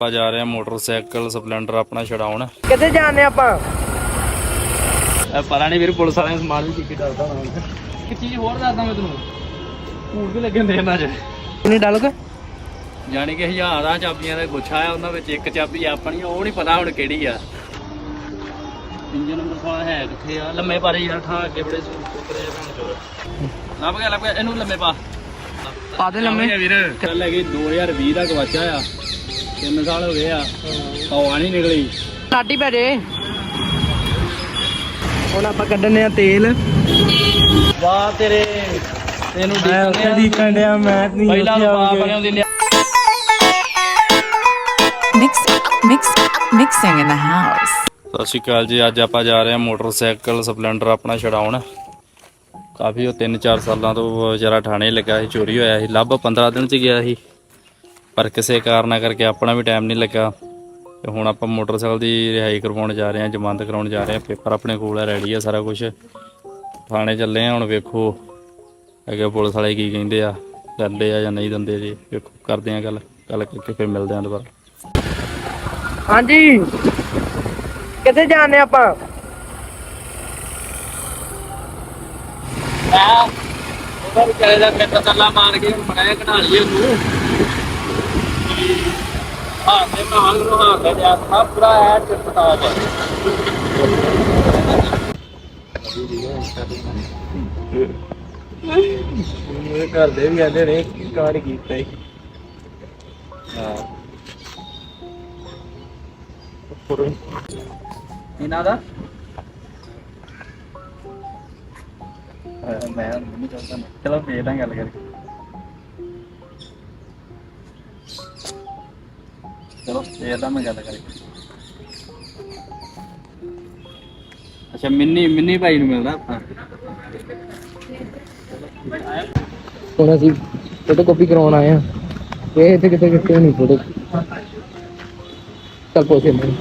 ਆਪਾਂ ਜਾ ਰਹੇ ਹਾਂ ਮੋਟਰਸਾਈਕਲ ਸਪਲੈਂਡਰ ਆਪਣਾ ਛਡਾਉਣ। ਕਿੱਥੇ ਜਾਣੇ ਆਪਾਂ? ਪਤਾ ਨਹੀਂ ਵੀਰ ਪੁਲਿਸ ਵਾਲਿਆਂ ਸਮਾਨ ਵੀ ਕੀ ਕਰਦਾ ਹੋਣਾ ਇੱਕ ਚੀਜ਼ ਹੋਰ ਦੱਸਦਾ ਮੈਂ ਤੈਨੂੰ। ਭੂਤ ਵੀ ਲੱਗੇ ਹੁੰਦੇ ਇਹਨਾਂ 'ਚ। ਨਹੀਂ ਡਲ ਕੇ? ਜਾਣੀ ਕਿ ਹਜ਼ਾਰਾਂ ਚਾਬੀਆਂ ਦਾ ਗੁੱਛਾ ਆ ਉਹਨਾਂ ਵਿੱਚ ਇੱਕ ਚਾਬੀ ਆਪਣੀ ਆ, ਉਹ ਨਹੀਂ ਪਤਾ ਹੁਣ ਕਿਹੜੀ ਆ। ਇੰਜਨ ਨੰਬਰ ਸਾਲਾ ਹੈ ਕਿੱਥੇ ਆ? ਲੰਮੇ ਪਾਰੇ ਯਾਰ ਥਾਂ ਅੱਗੇ ਬੜੇ ਸੁਪਰੇ ਲੱਭ ਗਿਆ ਲੱਭ ਗਿਆ ਇਹਨੂੰ ਲੰਮੇ ਪਾ। ਪਾ ਦੇ ਲੰਮੇ। ਵੀਰ। ਚੱਲ ਹੈਗੀ 2020 ਦਾ ਗਵਾਚਾ ਆ। 3 ਸਾਲ ਹੋ ਗਏ ਆ ਹਵਾ ਨਹੀਂ ਨਿਕਲੀ। ਪੈ ਜੇ। ਹੁਣ ਆਪਾਂ ਕੱਢਨੇ ਆ ਤੇਲ। ਵਾਹ ਤੇਰੇ ਤੈਨੂੰ ਮੈਂ ਉੱਥੇ ਦੀ ਕੰਡਿਆ ਮੈਂ ਨਹੀਂ ਪਹਿਲਾਂ ਬਾਪ ਆਉਂਦੇ ਲਿਆਉਂਦੀ ਲਿਆ Mix, mix, mixing in the house. ਸਤਿ ਸ਼੍ਰੀ ਅਕਾਲ ਜੀ ਅੱਜ ਆਪਾਂ ਜਾ ਰਹੇ ਹਾਂ ਮੋਟਰਸਾਈਕਲ ਸਪਲੈਂਡਰ ਆਪਣਾ ਛਡਾਉਣ। ਕਾਫੀ ਉਹ 3-4 ਸਾਲਾਂ ਤੋਂ ਵਿਚਾਰਾ ਥਾਣੇ ਲੱਗਾ ਸੀ ਚੋਰੀ ਹੋਇਆ ਸੀ ਲੱਭ 15 ਦਿਨ ਚ ਗਿਆ ਸੀ। ਪਰ ਕਿਸੇ ਕਾਰਨਾ ਕਰਕੇ ਆਪਣਾ ਵੀ ਟਾਈਮ ਨਹੀਂ ਲੱਗਾ। ਤੇ ਹੁਣ ਆਪਾਂ ਮੋਟਰਸਾਈਕਲ ਦੀ ਰਿਹਾਈ ਕਰਵਾਉਣ ਜਾ ਰਹੇ ਹਾਂ ਜ਼ਮਾਨਤ ਕਰਾਉਣ ਜਾ ਰਹੇ ਹਾਂ। ਪੇਪਰ ਆਪਣੇ ਕੋਲ ਹੈ ਰੈਡੀ ਆ ਸਾਰਾ ਕੁਝ ਥਾਣੇ ਚੱਲੇ ਆ ਹੁਣ ਵੇਖੋ ਅੱਗੇ ਪੁਲਿਸ ਵਾਲੇ ਕੀ ਕਹਿੰਦੇ ਆ ਦਿੰਦੇ ਆ ਜਾਂ ਨਹੀਂ ਦਿੰਦੇ ਜੀ। ਵੇਖੋ ਕਰਦੇ ਆ ਗੱਲ ਗੱਲ ਕਰਕੇ ਫਿਰ ਮਿਲਦੇ ਆ ਦੁਬਾਰਾ। ਹਾਂਜੀ। ਕਿੱਥੇ ਜਾਣੇ ਆਪਾਂ? ਉਹਦਾ ਵਿਚਾਰੇ ਦਾ ਫਿਰ ਤੱਲਾ ਮਾਰ ਕੇ ਬਣਾਇਆ ਘਟਾ ਲਈਏ ਉਹਨੂੰ। ਹਾਂ ਤੇ ਮੈਂ ਹਾਲ ਨੂੰ ਪੂਰਾ ਹੈ ਚਿਪਤਾ ਜਾ ਮੇਰੇ ਘਰ ਦੇ ਵੀ ਕਹਿੰਦੇ ਨੇ ਕਾਰ ਕੀਤਾ ਹੀ ਹਾਂ ਇਹਨਾਂ ਦਾ ਮੈਂ। ਨਹੀਂ ਚਾਹੁੰਦਾ ਚਲੋ ਫੇਰ ਤਾਂ ਗੱਲ ਕਰਕੇ। ਚਲੋ ਤਾਂ ਮੈਂ ਗੱਲ ਕਰਕੇ ਅੱਛਾ ਮਿੰਨੀ ਮਿੰਨੀ ਭਾਈ ਨੂੰ ਮਿਲਦਾ ਆਪਾਂ। ਹੁਣ ਅਸੀਂ ਫੋਟੋ ਕਾਪੀ ਕਰਾਉਣ ਆਏ ਆ ਇਹ ਇੱਥੇ ਕਿਤੇ ਕਿਤੇ ਨਹੀਂ ਫੋਟੋ ਚੱਲ ਪੋਸੇ ਮੈਂ ਇਹ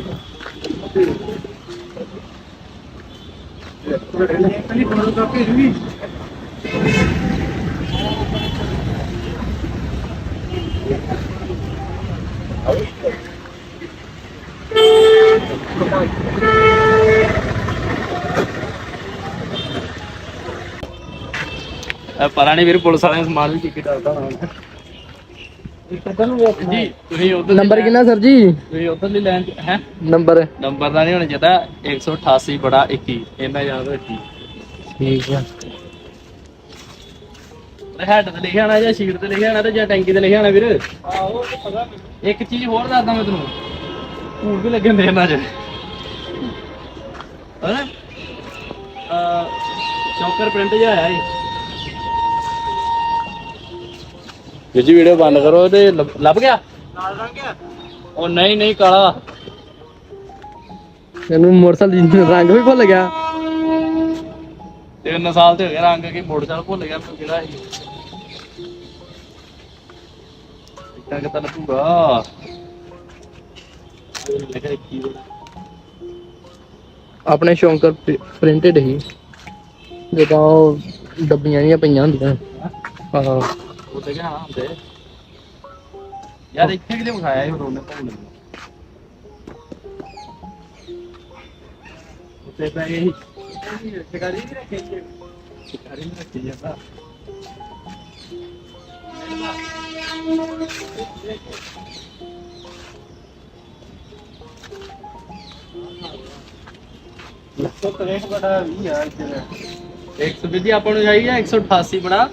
ਪਤਾ ਨਹੀਂ ਵੀਰ ਪੁਲਿਸ ਵਾਲਿਆਂ ਸਮਾਨ ਵੀ ਕੀ ਕਰਦਾ ਹੋਣਾ। ਜੀ ਤੁਸੀਂ ਉਧਰ ਨੰਬਰ ਕਿੰਨਾ ਸਰ ਜੀ? ਤੁਸੀਂ ਉਧਰਲੀ ਲਾਈਨ ਹੈ? ਨੰਬਰ। ਨੰਬਰ ਦਾ ਨਹੀਂ ਹੋਣਾ ਚਾਹੀਦਾ 188 ਬੜਾ 21 ਇੰਨਾ ਯਾਦ ਰੱਖੀ। ਠੀਕ ਆ। ਹੈਡ ਤੇ ਲਿਖਿਆ ਹੋਣਾ ਜਾਂ ਸ਼ੀਟ ਤੇ ਲਿਖਿਆ ਹੋਣਾ ਤੇ ਜਾਂ ਟੈਂਕੀ ਤੇ ਲਿਖਿਆ ਹੋਣਾ ਵੀਰ? ਆਹੋ ਪਤਾ ਇੱਕ ਚੀਜ਼ ਹੋਰ ਦੱਸਦਾ ਮੈਂ ਤੈਨੂੰ। ਭੂਤ ਵੀ ਲੱਗੇ ਹੁੰਦੇ ਇਹਨਾਂ 'ਚ। ਹਨਾ ਅ ਚੌਕਰ ਪ੍ਰਿੰਟ ਜਿਹਾ ਆਇਆ ਸੀ। ਜੀ ਵੀਡੀਓ ਬੰਦ ਕਰੋ ਤੇ ਲੱਭ ਲੱਭ ਗਿਆ? ਲਾਲ ਰੰਗ ਉਹ ਨਹੀਂ ਨਹੀਂ ਕਾਲਾ। ਇਹਨੂੰ ਮੋਟਰਸਾਈਕਲ ਦੀ ਰੰਗ ਵੀ ਭੁੱਲ ਗਿਆ। ਤਿੰਨ ਸਾਲ ਤੇ ਹੋ ਗਏ ਰੰਗ ਕੀ ਮੋਟਰਸਾਈਕਲ ਭੁੱਲ ਗਿਆ ਮੈਨੂੰ ਕਿਹੜਾ ਸੀ? ਇੱਟਾਂ ਕਿਤਾ ਲੱਗੂਗਾ? ਲੱਗਾ ਕੀ ਆਪਣੇ ਸ਼ੌਂਕਰ ਪ੍ਰਿੰਟਡ ਹੀ ਜਿੱਦਾਂ ਉਹ ਡੱਬੀਆਂ ਜੀਆਂ ਪਈਆਂ ਹੁੰਦੀਆਂ। ਹਾਂ। ਤੇ ਯਾਰ ਇੱਥੇ ਕਿਤੇ ਵਿਖਾਇਆ ਇਹ ਰੋਣੇ ਪਾਉਣੇ ਉੱਤੇ ਪੈ ਗਈ ਸ਼ਿਕਾਰੀ ਨਹੀਂ ਰੱਖੀ ਸ਼ਿਕਾਰੀ ਨਹੀਂ ਰੱਖੀ ਜਾਂਦਾ ਲੱਖੋ ਤਰੇਖ ਬੜਾ ਵੀ ਆ ਇੱਧਰ 120 ਦੀ ਆਪਾਂ ਨੂੰ ਚਾਹੀਦਾ 188 ਬੜਾ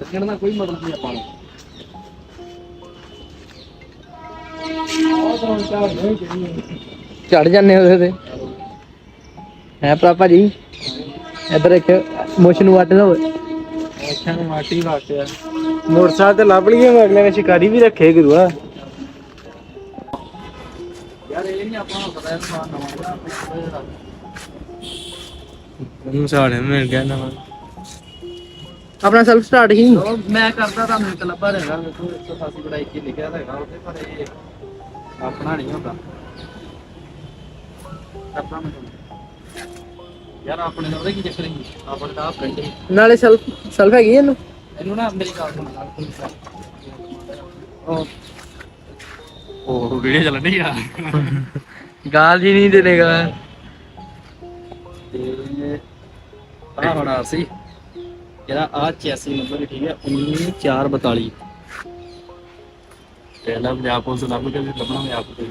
ਲੱਗਣ ਦਾ ਕੋਈ ਮਤਲਬ ਨਹੀਂ ਆਪਾਂ ਨੂੰ। ਚੜ ਜਾਂਦੇ ਉਹਦੇ ਤੇ ਹੈ ਭਰਾ ਭਾਜੀ ਇੱਧਰ ਇੱਕ ਮੁੱਛ ਨੂੰ ਵੱਟ ਦੋ ਅੱਛਾ ਨੂੰ ਮਾਟੀ ਵਾਟਿਆ ਮੋਟਰਸਾਈਕਲ ਤੇ ਲੱਭ ਲਈਏ ਮੈਂ ਅਗਲੇ ਨੇ ਸ਼ਿਕਾਰੀ ਵੀ ਰੱਖੇ ਗੁਰੂਆ ਯਾਰ ਇਹ ਨਹੀਂ ਆਪਾਂ ਨੂੰ ਪਤਾ ਹੈ ਨਵਾਂ ਉਹਨੂੰ ਸਾੜੇ ਮਿਲ ਗਿਆ ਨਵਾਂ। ਆਪਣਾ ਸੈਲਫ ਸਟਾਰਟ ਹੀ। ਉਹ ਮੈਂ ਕਰਦਾ ਤੁਹਾਨੂੰ ਇੱਕ ਲੱਭਾ ਰਹੇਗਾ ਵੇਖੋ 188 ਬੜਾ 21 ਲਿਖਿਆ ਹੈਗਾ ਉਹਦੇ ਪਰ ਇਹ ਆਪਣਾ ਨਹੀਂ ਹੁੰਦਾ। ਕਰਦਾ ਮੈਂ ਤੁਹਾਨੂੰ। ਯਾਰ ਆਪਣੇ ਦਾ ਉਹਦਾ ਕੀ ਚੱਕਰ ਹੈ ਆਪਣੇ ਦਾ ਪ੍ਰਿੰਟ ਨਾਲੇ ਸੈਲਫ ਸੈਲਫ ਹੈਗੀ ਇਹਨੂੰ? ਇਹਨੂੰ ਨਾ ਮੇਰੀ ਗੱਲ ਸੁਣ ਨਾਲ ਉਹ ਉਹ ਵੀਡੀਓ ਚੱਲਣ ਆ। ਗਾਲ ਜੀ ਨਹੀਂ ਦੇਣੇਗਾ। ਤੇ ਆ ਹੁਣ ਸੀ। ਜਿਹੜਾ ਆ 86 ਨੰਬਰ ਠੀਕ ਹੈ 19442 ਪਹਿਲਾ ਪੰਜਾਬ ਪੁਲਿਸ ਲੱਭ ਕੇ ਲੱਭਣਾ ਮੈਂ ਆਪ ਕੋਈ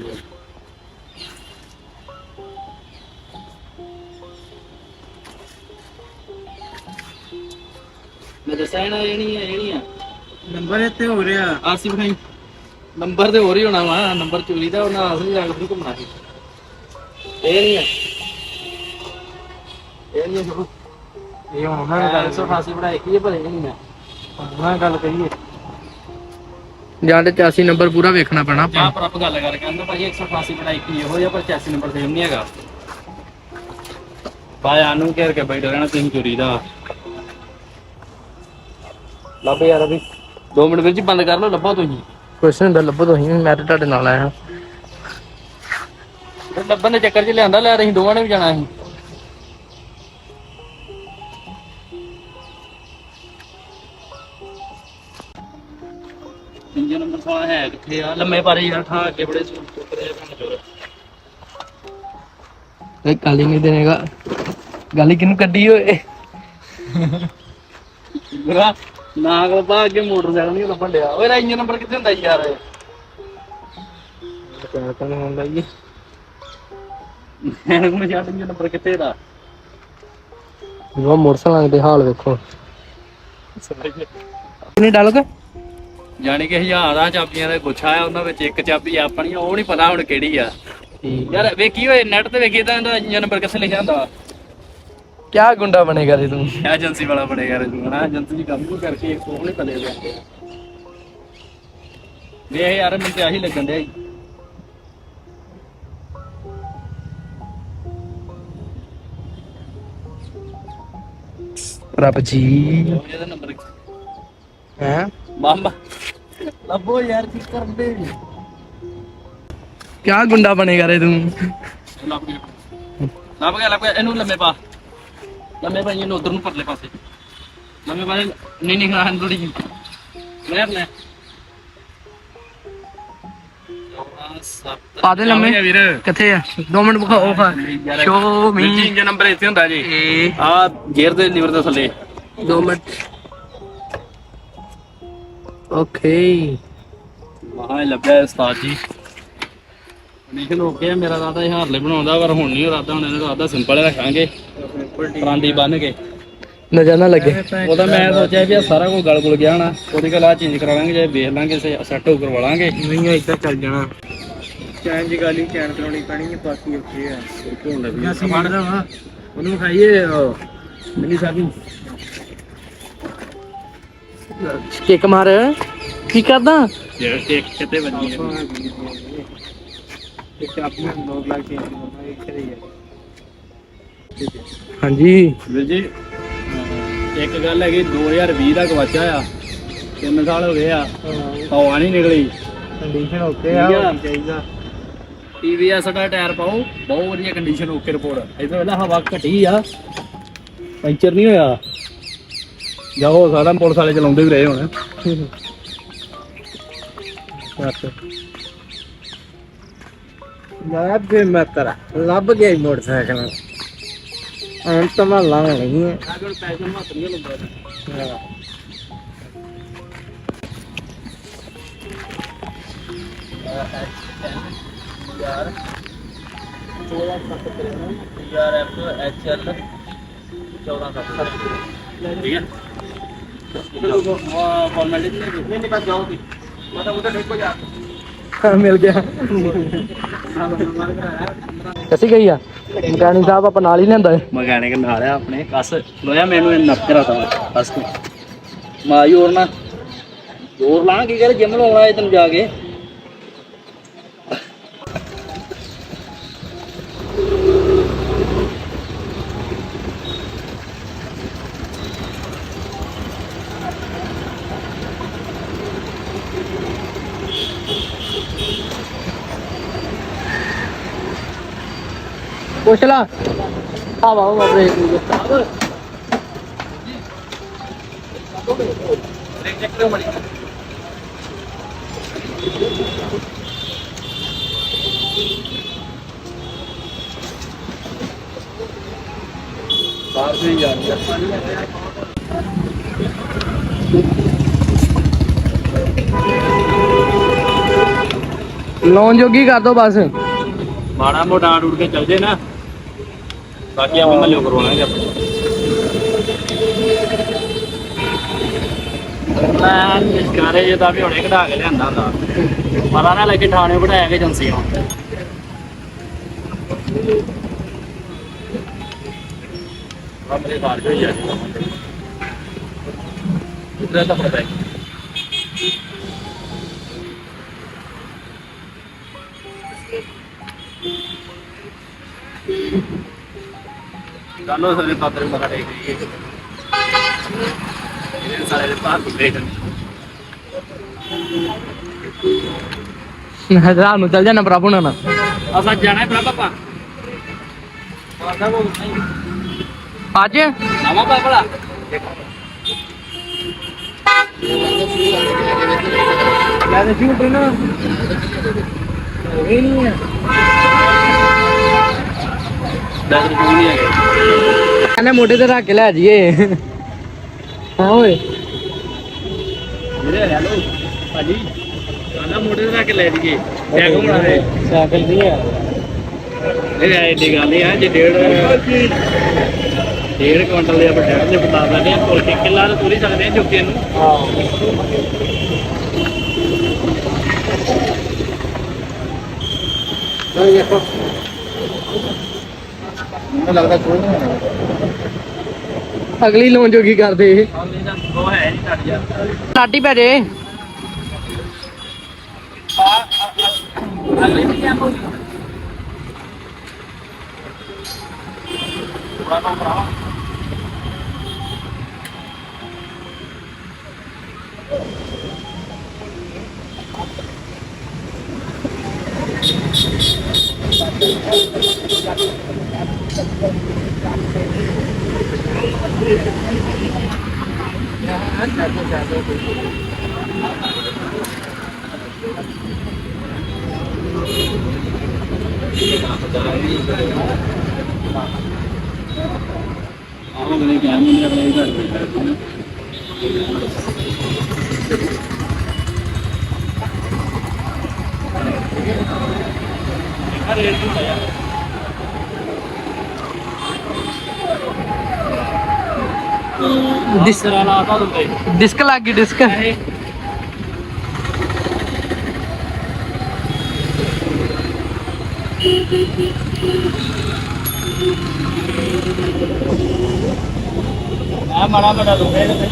ਮੈਂ ਦੱਸਿਆ ਨਾ ਇਹ ਨਹੀਂ ਹੈ ਇਹ ਨਹੀਂ ਆ ਨੰਬਰ ਇੱਥੇ ਹੋ ਰਿਹਾ। ਆਰਸੀ ਬਣਾਈ ਨੰਬਰ ਤੇ ਹੋਰ ਹੀ ਹੋਣਾ ਵਾ ਨੰਬਰ ਚੋਰੀ ਦਾ ਉਹਨਾਂ ਅਸਲੀ ਰੰਗ ਘੁੰਮਣਾ ਸੀ। ਇਹ ਨਹੀਂ ਹੈ। ਇਹ ਨਹੀਂ ਹੈ ਸ਼ੁਰੂ। ਇਹ ਹੁਣ ਉਹਨਾਂ 188 ਇਹ ਨਹੀਂ ਹੈ ਉਹਨਾਂ ਗੱਲ ਕਰੀਏ। ਜਾਂ ਤੇ 84 ਨੰਬਰ ਪੂਰਾ ਵੇਖਣਾ ਪੈਣਾ ਜਾਂ ਆਪਾਂ ਪਰ ਆਪ ਗੱਲ ਕਰ ਕਹਿੰਦਾ ਭਾਈ 188 ਬਣਾਈ ਕੀ ਇਹੋ ਜਿਹਾ ਪਰ 86 ਨੰਬਰ ਸੇਮ ਨਹੀਂ ਹੈਗਾ। ਭਾਈ ਆਨੂੰ ਘੇਰ ਕੇ ਬੈਠ ਰਹਿਣਾ ਤੁਸੀਂ ਚੋਰੀ ਦਾ। ਲੱਭ ਯਾਰ ਅਭੀ। 2 ਮਿੰਟ ਵਿੱਚ ਹੀ ਬੰਦ ਕਰ ਲਓ ਲੱਭੋ ਤੁਸੀਂ। ਕੁਐਸਚਨ ਹੁੰਦਾ ਲੱਭੋ ਤੁਸੀਂ ਮੈਂ ਤੇ ਤੁਹਾਡੇ ਨਾਲ ਆਇਆ। ਤੇ ਲੱਭਣ ਦੇ ਚੱਕਰ 'ਚ ਲਿਆਂਦਾ ਲੈ ਅਸੀਂ ਦੋਵਾਂ ਨੇ ਵੀ ਜਾਣਾ ਸੀ। ਹੈ ਕਿੱਥੇ ਆ? ਲੰਮੇ ਪਾਰੇ ਯਾਰ ਠਾ ਅੱਗੇ ਬੜੇ ਭੰਨ ਚੋਰ ਇਹ ਗੱਲ ਹੀ ਨਹੀਂ ਦੇਣੇਗਾ। ਗੱਲ ਹੀ ਕਿਹਨੂੰ ਕੱਢੀ ਓਏ? ਮੇਰਾ ਨਾਗ ਲੱਭਾ ਅੱਗੇ ਮੋਟਰਸਾਈਕਲ ਨਹੀਂ ਲੱਭਣ ਡਿਆ। ਓਏ ਰਾ ਇੰਜਨ ਨੰਬਰ ਕਿੱਥੇ ਹੁੰਦਾ ਯਾਰ? ਕਿਆ ਤਾਂ ਹੁੰਦਾ ਜੀ ਮੈਨੂੰ ਛੱਡ ਇੰਜਨ ਨੰਬਰ ਕਿੱਥੇ ਦਾ? ਉਹ ਮੋਟਰਸਾਈਕਲ ਦੇ ਹਾਲ ਵੇਖੋ। ਕਿੰਨੇ ਡਾਲੋਗੇ ਜਾਣੀ ਕਿ ਹਜ਼ਾਰਾਂ ਚਾਬੀਆਂ ਦਾ ਗੁੱਛਾ ਆ ਉਹਨਾਂ ਵਿੱਚ ਇੱਕ ਚਾਬੀ ਆਪਣੀ ਆ, ਉਹ ਨਹੀਂ ਪਤਾ ਹੁਣ ਕਿਹੜੀ ਆ। ਯਾਰ ਵੇਖੀ ਓਏ ਨੈਟ ਤੇ ਵੇਖੀ ਤਾਂ ਇਹਦਾ ਇੰਜਨ ਨੰਬਰ ਕਿੱਥੇ ਲਿਖਿਆ ਹੁੰਦਾ ਕਿਆ ਗੁੰਡਾ ਬਣੇਗਾ ਰੇ ਤੂੰ? ਏਜੰਸੀ ਵਾਲਾ ਬਣੇਗਾ ਰਜੂ ਹਨਾ? ਏਜੰਸੀ ਦੀ ਕੰਮ ਨੂੰ ਕਰਕੇ ਉਹ ਨਹੀਂ ਪਲੇ ਵੇ ਵੇ ਯਾਰ ਮੈਨੂੰ ਤੇ ਆਹੀ ਲੱਗਣ ਡਿਆ ਈ। ਰੱਬ ਜੀ। ਇਹਦਾ ਨੰਬਰ ਹੈ? ਮਾਮਾ। ਲੱਭੋ ਯਾਰ ਕੀ ਕਰਦੇ? ਕਿਆ ਗੁੰਡਾ ਬਣੇਗਾ ਰੇ ਤੂੰ? ਲੱਭ ਗਿਆ। ਲੱਭ ਗਿਆ ਲੱਭ ਗਿਆ। ਇਹਨੂੰ ਲੰਮੇ ਪਾ। ਲੰਮੇ ਪਾ ਇਹਨੂੰ ਉਧਰ ਨੂੰ ਪਰਲੇ ਪਾਸੇ। ਲੰਮੇ ਪਾ ਨਹੀਂ ਨਹੀਂ ਖਾਣ ਥੋੜੀ ਲੈ ਲੈ। ਪਾ ਦੇ ਲੰਮੇ। ਵੀਰ। ਕਿੱਥੇ ਆ? 2 ਮਿੰਟ ਬਖਾਓ ਖਾ ਸ਼ੋ ਮੀ ਇੰਜਨ ਨੰਬਰ ਇੱਥੇ ਹੁੰਦਾ ਜੀ। ਆ ਗੇਅਰ ਦੇ ਲੀਵਰ ਦੇ ਥੱਲੇ। 2 ਮਿੰਟ। ਓਕੇ ਮਹਾ ਲੱਭਿਆ ਉਸਤਾਦ ਜੀ। ਕੰਡੀਸ਼ਨ ਹੋ ਗਿਆ ਮੇਰਾ ਰਾਦਾ ਇਹ ਹਾਰਲੇ ਬਣਾਉਂਦਾ ਪਰ ਹੁਣ ਨਹੀਂ ਇਰਾਦਾ ਹੁਣ ਇਹਦਾ ਰਾਦਾ ਸਿੰਪਲ ਰੱਖਾਂਗੇ। ਟਰਾਂਡੀ ਬੰਨ ਕੇ ਨਜ਼ਰ ਨਾ ਲੱਗੇ। ਉਹਦਾ ਮੈਂ ਸੋਚਿਆ ਵੀ ਸਾਰਾ ਕੁਝ ਗਲ ਗੁਲ ਗਿਆ ਹੋਣਾ ਉਹਦੇ ਕੋਲ ਆ ਚੇਂਜ ਕਰਾ ਲਾਂਗੇ ਜੇ ਵੇਖ ਲਾਂਗੇ ਸੈੱਟ ਹੋ ਕਰਵਾ ਲਾਂਗੇ ਨਹੀਂ ਇੱਧਰ ਚੱਲ ਜਾਣਾ। ਚੈਨ ਦੀ ਗਾਲੀ ਚੈਨ ਕਰਾਉਣੀ ਪੈਣੀ ਹੈ ਬਾਕੀ ਉੱਥੇ ਆ। ਢੋਣ ਲੱਗੀ ਅਸੀਂ ਫੜਦਾ ਵਾ। ਉਹਨੂੰ ਖਾਈਏ ਮਿਲੀ ਸਾਬੀ। ਕਿੱਕ ਮਾਰ। ਕੀ ਕਰਦਾ? ਜਿਹੜਾ ਟੇਕ ਕਿਤੇ ਵੱਜੀ ਇੱਕ ਆਪਣਾ ਲੋਕ ਲਾ ਕੇ ਇੱਕ ਰਹੀ ਹੈ ਹਾਂਜੀ। ਵੀਰ ਜੀ ਇੱਕ ਗੱਲ ਹੈਗੀ 2020 ਦਾ ਗਵਾਚਾ ਆ। ਤਿੰਨ ਸਾਲ ਹੋ ਗਏ ਆ। ਹਵਾ ਨਹੀਂ ਨਿਕਲੀ। ਕੰਡੀਸ਼ਨ ਓਕੇ ਆ, ਹੋਣੀ ਚਾਹੀਦਾ। TVS ਦਾ ਟਾਇਰ ਪਾਓ। ਬਹੁਤ ਵਧੀਆ ਕੰਡੀਸ਼ਨ ਓਕੇ ਰਿਪੋਰਟ ਇਹਦੇ ਵੇਲੇ ਹਵਾ ਘਟੀ ਆ। ਪੈਂਚਰ ਨਹੀਂ ਹੋਇਆ। ਜਾਂ ਹੋ ਸਕਦਾ ਪੁਲਿਸ ਵਾਲੇ ਚਲਾਉਂਦੇ ਵੀ ਰਹੇ ਹੁਣ। ਯਾਰ ਫੇ ਮੈਂ ਤਰਾ ਲੱਭ ਗਿਆ ਮੋਟਰਸਾਈਕਲ। ਐਂ ਤਾਂ ਮੈਂ ਲਾਂ ਨਹੀਂ ਹੈ। ਅਗਰ ਪੈਸੇ ਮਤ ਨਹੀਂ ਲੰਦਾ ਯਾਰ 1673 ਯਾਰ ਐਫ ਐਚ ਐਲ 1470 ਠੀਕ ਹੈ। ਚਲੋ ਫਾਰਮੈਲਿਟੀ ਨਹੀਂ ਨਹੀਂ ਬਸ ਜਾਓ ਤੁਸੀਂ ਮਾਤਾ ਮੁੰਡਾ ਠੀਕ ਹੋ ਜਾ। ਮਿਲ ਗਿਆ ਕਸੀ ਮਕੈਨਿਕ ਸਾਹਿਬ ਆਪਾਂ ਨਾਲ ਹੀ ਲੈਂਦਾ ਏ ਮਕੈਨਿਕ ਨਾਲ ਆ ਆਪਣੇ। ਕਸ, ਲੋਇਆ, ਮੈਨੂੰ ਇਹ ਨੱਪ ਤਾ। ਕਸ ਮਾਈ ਹੋਰ ਨਾ। ਹੋਰ ਲਾਂ ਕੀ ਕਰ? ਜਿਮ ਲਾਉਣਾ ਇਹ ਤੈਨੂੰ ਜਾ ਕੇ। ਪੁੱਛ ਲਾ। ਆਵਾ ਆਵਾ ਬ੍ਰੇਕ ਨੂੰ ਬ੍ਰੇਕ ਚੈੱਕ ਕਰੋ ਮੜੀ ਬਾਹਰ ਦੇ ਯਾਰ ਲੋਨ ਜੋਗੀ ਕਰ ਦੋ ਬਸ। ਮਾੜਾ ਮੋਟਾ ਆੜ ਉੜ ਕੇ ਚੱਲ ਜੇ ਨਾ। ਬਾਕੀ ਆਪਾਂ ਮੱਲਿਓ ਕਰਵਾਉਣਾਗੇ ਆਪਣੇ ਮੈਂ ਨਿਸ਼ਕਾਰੇ ਜੇ ਤਾਂ ਵੀ ਹੁਣੇ ਕਢਾ ਕੇ ਲਿਆਂਦਾ ਹੁੰਦਾ। ਪਤਾ ਨਾ ਲੱਗੇ ਥਾਣੇ ਬਿਠਾਇਆ ਕੇ ਏਜੰਸੀ ਨੂੰ ਆਪਣੇ ਬਾਹਰ ਹੋਈ ਜਾ ਇਧਰ ਤਾਂ ਪਤਾ ਹੈ। ਰਾਤ ਨੂੰ ਚੱਲ ਜਾਣਾ ਪ੍ਰਭੂ ਨਾਲ। ਅਸਾਂ ਜਾਣਾ ਹੈ ਪਾਪਾ ਆਂਦਾ ਕੋ ਅੱਜ? ਨਵਾਂ ਪਾਪੜਾ ਲੈ ਦੇ ਝੂਟ ਨਾ। ਇਹ ਨਹੀਂ ਹੈ। ਦਸ ਰੁਪਏ ਨਹੀਂ ਹੈਗੇ। ਕਹਿੰਦੇ ਮੋਢੇ ਤੇ ਰੱਖ ਕੇ ਲੈ ਜਾਈਏ। ਹਾਂ ਓਏ। ਵੀਰੇ ਹੈਲੋ ਭਾਜੀ ਆਂਦਾ ਮੋਟੇ ਤੇ ਰੱਖ ਕੇ ਲੈ ਜੀਏ ਟੈਗ ਹੋਣਾ ਹੈ। ਸਾਈਕਲ ਦੀ ਹੈ। ਇਹ ਐਡੀ ਗੱਲ ਨਹੀਂ ਹੈ ਜੇ ਡੇਢ ਡੇਢ ਕੁਇੰਟਲ ਦੇ ਆਪਾਂ ਟੈਗ ਦੇ ਬਤਾ ਦਿੰਦੇ ਆ ਤੁਰ ਕੇ ਕਿੱਲਾ ਤਾਂ ਤੁਰ ਹੀ ਸਕਦੇ ਆ ਚੁੱਕੇ ਨੂੰ। ਮੈਨੂੰ ਲੱਗਦਾ ਕੋਈ ਨਹੀਂ ਅਗਲੀ ਲੋਨ ਜੋਗੀ ਕਰਦੇ ਇਹ। ਉਹ ਹੈ ਨਹੀਂ ਘੱਟ ਯਾਰ ਲਾਟੀ ਪੈ ਜੇ। ਅਗਲੇ ਵੀ ਕਿਆ ਹੋਈ ਬੜਾ ਕੰਮ ਭਰਾ ਆਹ ਮੇਰੇ ਗਿਆਨ ਨਹੀਂ ਆਪਣੇ ਘਰ ਦੇ ਕਰਦੇ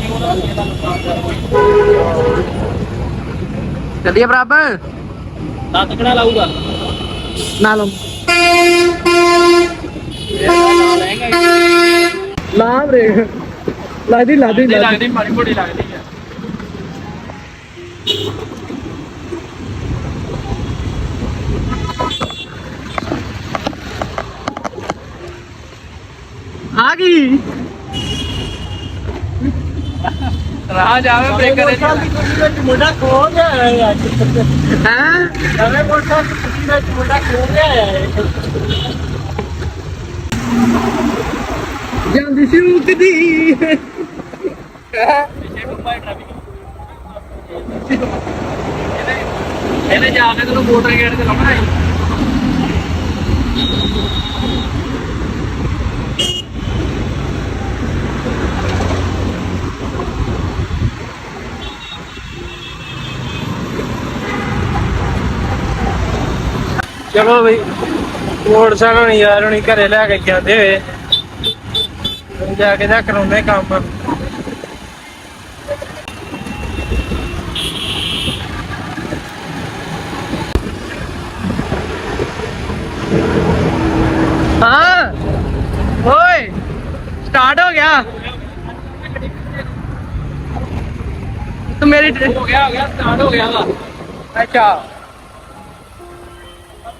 ਉਹਨਾਂ ਦਾ ਇਹਦਾ ਨੁਕਸਾਨ ਕਰ। ਚੱਲੀਏ ਦੰਦ ਕਿਹੜਾ ਲਾਊਗਾ? ਨਾ ਲਓ ਇਹ ਲਾ ਲੈਂਗਾ ਲਾ ਬ੍ਰੇਕ ਲਾਦੀ ਲਾਦੀ ਲੱਗਦੀ। ਲੱਗਦੀ ਮਾੜੀ ਮੋਟੀ ਲੱਗਦੀ ਆ। ਆ ਗਈ। ਰਾਹ ਜਾਵੇ ਬ੍ਰੇਕ ਕਰੇ ਵਿੱਚ ਮੁੰਡਾ ਖੋ ਗਿਆ ਹੈ। हाँ? ਨਵੇਂ ਮੋਟਰ ਵਿੱਚ ਮੁੰਡਾ ਖੋ ਗਿਆ ਹੈ। ਜਲਦੀ ਸ਼ੂਕ ਦੀ ਇਹਨੇ ਜਾ ਕੇ ਤੈਨੂੰ ਮੋਟਰ ਗੇਟ ਤੇ ਲਾਉਣਾ ਹੈ ਚਲੋ ਬਈ ਮੋਟਰਸਾਈਕਲ ਨਹੀਂ ਯਾਰ ਹੁਣੀ ਘਰੇ ਲੈ ਕੇ ਜਾਂਦੇ ਹੋਏ ਜਾ ਕੇ ਜਾ ਕਰਾਉਂਦੇ ਕੰਮ ਹਾਂ ਓਏ ਸਟਾਰਟ ਹੋ ਗਿਆ ਤੂੰ ਮੇਰੀ ਹੋ ਗਿਆ ਹੋ ਗਿਆ ਸਟਾਰਟ ਹੋ ਗਿਆ ਵਾ। ਅੱਛਾ।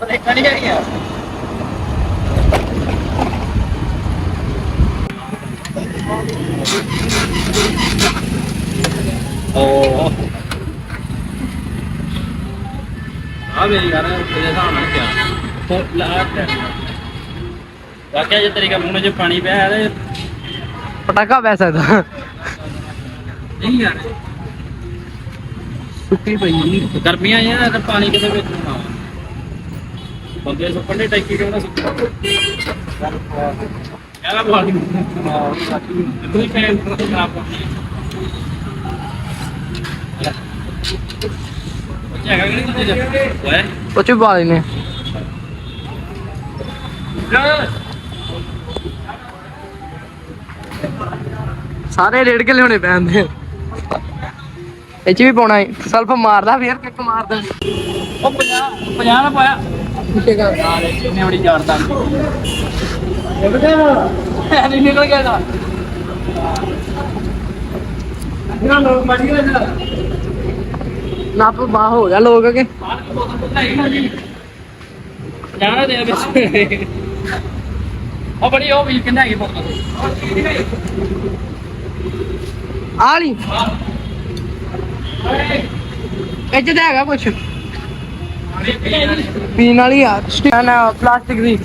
ਪਰ ਇੱਕ ਨਹੀਂ ਗਿਆ ਓ ਆ ਮੇਰੀ ਗੱਲ ਤੇਰੇ ਹਿਸਾਬ ਨਾਲ ਕਿਆ? ਤੇ ਲਾਟ ਵਾਕਿਆ ਜੇ ਤੇਰੀ ਮੂੰਹ 'ਚ ਪਾਣੀ ਪਿਆ ਹੈ ਤੇ ਪਟਾਕਾ ਪੈ ਸਕਦਾ। ਨਹੀਂ ਯਾਰ। ਸੁੱਕੀ ਪਈ ਨਹੀਂ ਗਰਮੀਆਂ ਆ ਤਾਂ ਪਾਣੀ ਕਿਤੇ ਵਿੱਚ ਨਾ ਬੰਦੇ ਸੁੱਕਣ ਦੇ ਟੈਂਕੀ ਕਿਉਂ ਨਾ ਸੁੱਕਾ ਯਾਰ ਪਾਣੀ। ਕੋਈ ਪੈਨ ਖਰਾਬ ਕਰਦੀ ਜਗ੍ਹਾ ਕਿਹੜੀ ਕਿਤੇ ਜਾ ਓਏ ਉਹ ਚ ਪਾ ਲੈਨੇ ਸਾਰੇ ਰੇੜ ਕੇ ਲਿਆਉਣੇ ਪੈਂਦੇ ਇਹ ਚ ਵੀ ਪਾਉਣਾ ਹੈ ਸਲਫ ਮਾਰਦਾ ਫੇਰ ਕਿੱਕ ਮਾਰਦਾ। ਉਹ 50 50 ਨਾ ਪਾਇਆ। ਪੁੱਛੇਗਾ ਯਾਰ ਇਹਨੇ ਬੜੀ ਜਾੜਦਾ ਨਹੀਂ ਨਿਕਲ ਗਿਆ ਦਾ ਇਹਨਾਂ ਲੋਕ ਮੜੀ ਗਏ ਨਾ ਨੱਪ ਬਾਹ ਹੋ ਗਿਆ ਲੋਕ ਕੇ ਜਾਣਾ ਦੇ ਵਿੱਚ। ਉਹ ਬੜੀ ਉਹ ਵੀ ਕਿੰਨਾ ਹੈਗੀ ਬੋਤਲ। ਆ ਲਈ ਇੱਥੇ ਤਾਂ ਹੈਗਾ ਕੁਛ। ਪੀਣ ਵਾਲੀ ਆ ਨਾ ਨਾ ਪਲਾਸਟਿਕ ਦੀ।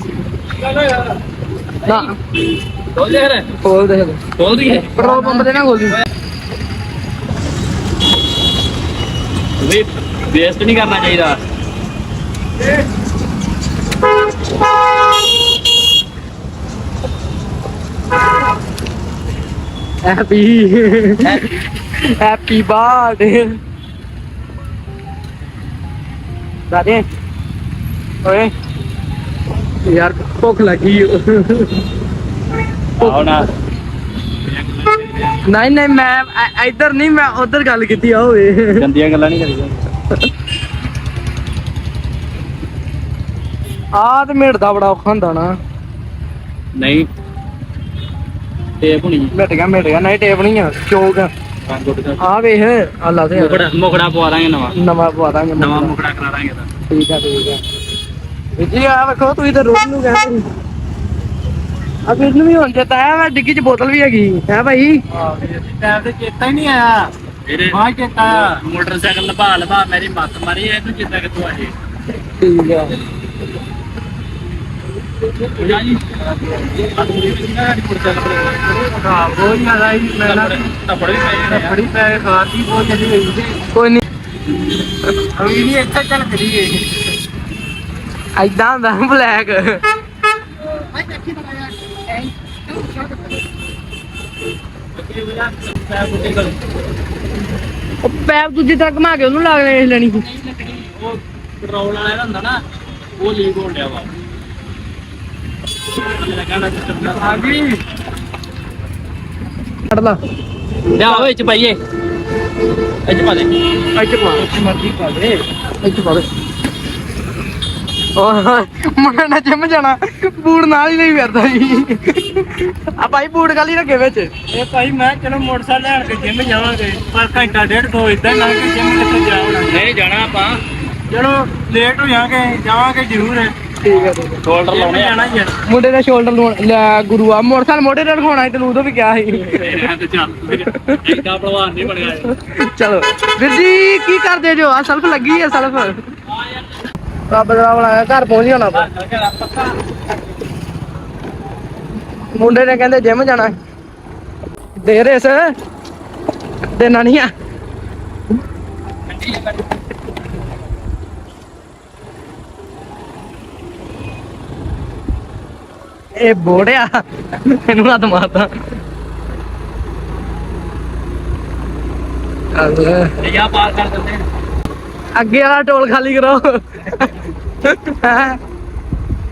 ਨਾ। ਖੋਲ ਦੇ ਫਿਰ। ਖੋਲ ਦੇ। ਖੋਲ ਦਈਏ। ਪੈਟਰੋਲ ਪੰਪ ਤੇ ਨਾ ਖੋਲ। ਦੀ ਵੀ ਵੇਸਟ ਨਹੀਂ ਕਰਨਾ ਚਾਹੀਦਾ। ਹੈਪੀ ਹੈਪੀ ਬਰਥਡੇ ਦਾਦੇ ਓਏ ਯਾਰ ਭੁੱਖ ਲੱਗੀ ਆਓ ਨਾ। ਨਹੀਂ ਨਹੀਂ ਮੈਂ ਇ- ਇੱਧਰ ਨਹੀਂ ਮੈਂ ਉਧਰ ਗੱਲ ਕੀਤੀ ਆ ਓਏ। ਗੰਦੀਆਂ ਗੱਲਾਂ ਨਹੀਂ ਕਰੀਦਾ ਆ ਤੇ ਮੇੜਦਾ ਬੜਾ ਔਖਾ ਹੁੰਦਾ ਨਾ। ਨਹੀਂ। ਟੇਪ ਹੋਣੀ। ਮਿਟ ਗਿਆ ਮਿਟ ਗਿਆ ਨਹੀਂ ਟੇਪ ਨਹੀਂ ਆ ਚੋਕ ਆ। ਦਾ ਆਹ ਵੇਖ ਅੱਲਾ ਤੇ ਮੁਖੜਾ ਮੁਖੜਾ ਪਵਾ ਦਾਂਗੇ ਨਵਾਂ। ਨਵਾਂ ਪਵਾ ਦਾਂਗੇ ਨਵਾਂ ਮੁਖੜਾ ਕਰਾ ਦਾਂਗੇ ਤਾਂ। ਠੀਕ ਆ ਠੀਕ ਆ। ਜੀ ਆ ਵੇਖੋ ਤੁਸੀਂ ਤਾਂ ਰੋਜ਼ ਨੂੰ ਕਹਿੰਦੇ ਆ ਵੀਰ ਨੂੰ ਵੀ ਹੁਣ ਚੇਤਾ ਆਇਆ ਵਾ ਡਿੱਗੀ 'ਚ ਬੋਤਲ ਵੀ ਹੈਗੀ। ਹੈ ਭਾਈ? ਟਾਈਮ ਤੇ ਚੇਤਾ ਹੀ ਨਹੀਂ ਆਇਆ। ਇਹਦੇ ਬਾਅਦ ਚੇਤਾ ਮੋਟਰਸਾਈਕਲ ਲਭਾ ਲਭਾ ਮੇਰੀ ਮੱਤ ਮਾਰੀ ਇਹਨੂੰ ਚੇਤਾ ਕਿੱਥੋਂ ਆ ਜੇ? ਠੀਕ ਆ। ਕੋਈ ਨਹੀਂ ਅਵੀ ਨਹੀਂ ਇੱਥੇ ਚੱਲ ਕਰੀ ਗਏ ਐਦਾਂ ਹੁੰਦਾ ਬਲੈਕ ਉਹ ਪੈਪ ਦੂਜੀ ਤਰ੍ਹਾਂ ਘੁਮਾ ਕੇ ਉਹਨੂੰ ਲੱਗ ਲੈਣੀ ਸੀ ਉਹ ਪੈਟਰੋਲ ਵਾਲਾ ਹੁੰਦਾ ਨਾ ਉਹ ਲੀਕ ਹੋਣ ਡਿਆ ਵਾ ਜਿਹੜਾ ਕਹਿੰਦਾ ਸਿਸਟਮ ਦਾ ਆ ਗਈ ਕੱਢ ਲਾ। ਲਿਆ ਵਿੱਚ ਪਾਈਏ। ਇੱਥੇ ਪਾ ਦੇ। ਇੱਥੇ ਪਾ ਮਰਜ਼ੀ ਪਾ ਦੇ। ਇੱਥੇ ਪਾ ਦੇ। ਉਹ ਮੁੰਡਾ ਨੇ ਜਿਮ ਜਾਣਾ। ਬੂਟ ਨਾਲ ਹੀ ਨਹੀਂ ਫਿਰਦਾ ਜੀ। ਆ ਭਾਈ ਬੂਟ ਕਾਲੀ ਰੱਖੇ ਵਿੱਚ। ਇਹ ਭਾਈ ਮੈਂ ਚਲੋ ਮੋਟਰਸਾਈਕਲ ਲੈਣ ਕੇ ਜਿੰਮ ਜਾਵਾਂਗੇ ਪਰ ਘੰਟਾ ਡੇਢ ਦੋ ਇਦਾਂ ਲੰਘ ਕੇ ਜਿੰਮ ਕਿੱਥੇ ਜਾਵਣਾ ਨਹੀਂ ਜਾਣਾ ਆਪਾਂ। ਚਲੋ ਲੇਟ ਹੋ ਜਾਾਂਗੇ ਜਾਵਾਂਗੇ ਜ਼ਰੂਰ। ਠੀਕ ਹੈ ਠੀਕ ਹੈ ਸ਼ੋਲਡਰ ਲਾਉਣੇ ਆ। ਹੀ ਮੁੰਡੇ ਦਾ ਸ਼ੋਲਡਰ ਲਾਉਣ ਲੈ ਗੁਰੂਆ ਮੋਟਰਸਾਈਕਲ ਮੋਢੇ ਤੇ ਰਖਾਉਣਾ ਸੀ ਤੈਨੂੰ ਉਦੋਂ ਵੀ ਕਿਹਾ ਸੀ। ਤੇ ਚੱਲ ਐਡਾ ਭਲਵਾਨ ਨਹੀਂ ਬਣਿਆ ਇਹ। ਚਲੋ ਵੀਰ ਜੀ ਕੀ ਕਰਦੇ ਜੋ? ਆ ਸਲਫ ਲੱਗੀ ਆ ਸਲਫ। ਰੱਬ ਦਾ ਬਣਾਇਆ ਘਰ ਪਹੁੰਚ ਜਾਣਾ ਆਪਾਂ। ਮੁੰਡੇ ਨੇ ਕਹਿੰਦੇ ਜਿਮ ਜਾਣਾ। ਦੇ ਰੇਸ। ਦੇਣਾ ਨਹੀਂ ਆ। ਇਹ ਬੋੜਿਆ ਇਹਨੂੰ ਹੱਥ ਮਾਰਦਾ ਅੱਲਾ ਪਾਰ ਕਰ ਦਿੰਦੇ ਅੱਗੇ ਵਾਲਾ ਟੋਲ ਖਾਲੀ ਕਰੋ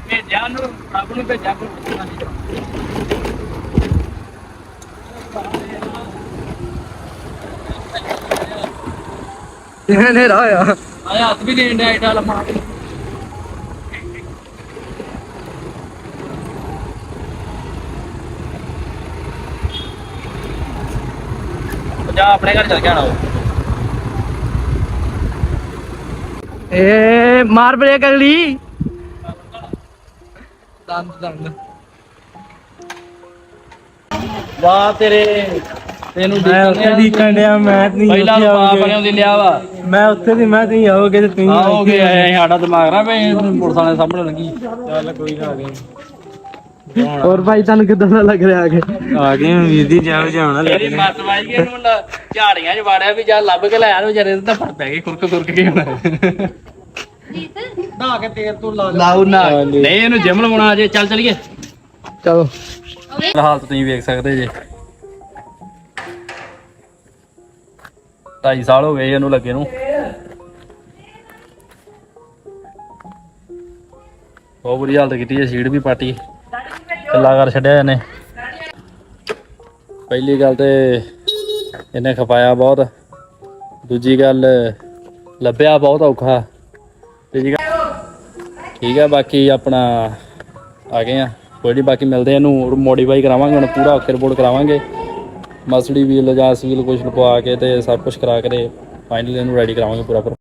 ਭੇਜਿਆ ਨੂੰ ਰੱਬ ਨੂੰ ਭੇਜਿਆ ਕੋਈ ਹਨੇਰਾ ਹੋਇਆ ਆਇਆ ਹੱਥ ਵੀ ਦੇਣ ਡਿਆ ਏਡਾ ਲੰਮਾ। ਆਪਣੇ ਘਰ ਚੱਲ ਕੇ ਆਣਾ ਏ ਮਾਰ ਬ੍ਰੇਕ ਅਗਲੀ ਦੰਦ ਦੰਦ। ਵਾਹ ਤੇਰੇ ਤੈਨੂੰ ਮੈਂ ਉੱਥੇ ਦੀ ਕੰਡਿਆ ਮੈਂ ਨਹੀਂ ਪਹਿਲਾਂ ਬਾਪ ਨੇ ਦੀ ਲਿਆ ਵਾ। ਮੈਂ ਉੱਥੇ ਦੀ ਮੈਂ ਤੁਸੀਂ ਆਓਗੇ ਤੇ ਤੁਸੀਂ ਆਓਗੇ ਆਏ ਸਾਡਾ ਦਿਮਾਗ ਨਾ ਵੇ ਪੁਲਿਸ ਵਾਲੇ ਸਾਹਮਣੇ ਲੱਗੀ। ਚੱਲ ਕੋਈ ਨਾ ਆ ਗਏ ਹੋਰ ਭਾਈ ਤੁਹਾਨੂੰ ਕਿਦਾਂ ਦਾ ਲੱਗ ਰਿਹਾ ਆ ਕੇ ਆ ਗਏ ਵੀਰ ਦੀ ਜਾਨ ਜਾਣਾ ਮੇਰੀ ਮੱਤ ਵਾਜ ਗਈ ਇਹਨੂੰ ਮੁੰਡਾ ਝਾੜੀਆਂ 'ਚ ਵਾੜਿਆ ਵੀ ਜਾ ਲੱਭ ਕੇ ਲੈ ਆ ਵਿਚਾਰੇ ਤੇ ਤਾਂ ਫੜ ਪੈ ਗਈ ਖੁਰਕ ਖੁਰਕ ਕੇ ਹੁਣ ਲਾਉ ਨਾ ਨਹੀਂ। ਇਹਨੂੰ ਜਿਮ ਲਵਾਉਣਾ ਅਜੇ ਚੱਲ ਚਲੀਏ। ਚਲੋ। ਹਾਲਤ ਤੁਸੀਂ ਵੇਖ ਸਕਦੇ ਜੇ। 2.5 ਸਾਲ ਹੋ ਗਏ ਇਹਨੂੰ ਲੱਗੇ ਨੂੰ। ਬਹੁਤ ਬੁਰੀ ਹਾਲਤ ਕੀਤੀ ਹੈ ਸੀਟ ਵੀ ਪਾਟੀ। ਕੱਲਾ ਕਰ ਛੱਡਿਆ ਇਹਨੇ। ਪਹਿਲੀ ਗੱਲ ਤੇ ਇਹਨੇ ਖਪਾਇਆ ਬਹੁਤ। ਦੂਜੀ ਗੱਲ, ਲੱਭਿਆ ਬਹੁਤ ਔਖਾ। ਤੀਜੀ ਗੱਲ ਠੀਕ ਹੈ ਬਾਕੀ ਆਪਣਾ ਆ ਗਏ ਆ। ਕੋਈ ਨਹੀਂ ਬਾਕੀ ਮਿਲਦੇ ਇਹਨੂੰ ਮੋਡੀਫਾਈ ਕਰਾਵਾਂਗੇ, ਹੁਣ ਪੂਰਾ ਓਕੇ ਰਿਪੋਰਟ ਕਰਾਵਾਂਗੇ। ਮਸਲੀ ਵੀਲ ਜਾਂ ਸੀਲ ਕੁਝ ਲਪਵਾ ਕੇ ਤੇ ਸਭ ਕੁਝ ਕਰਾ ਕੇ ਤੇ ਫਾਈਨਲੀ ਇਹਨੂੰ ਰੈਡੀ ਕਰਾਵਾਂਗੇ ਪੂਰਾ।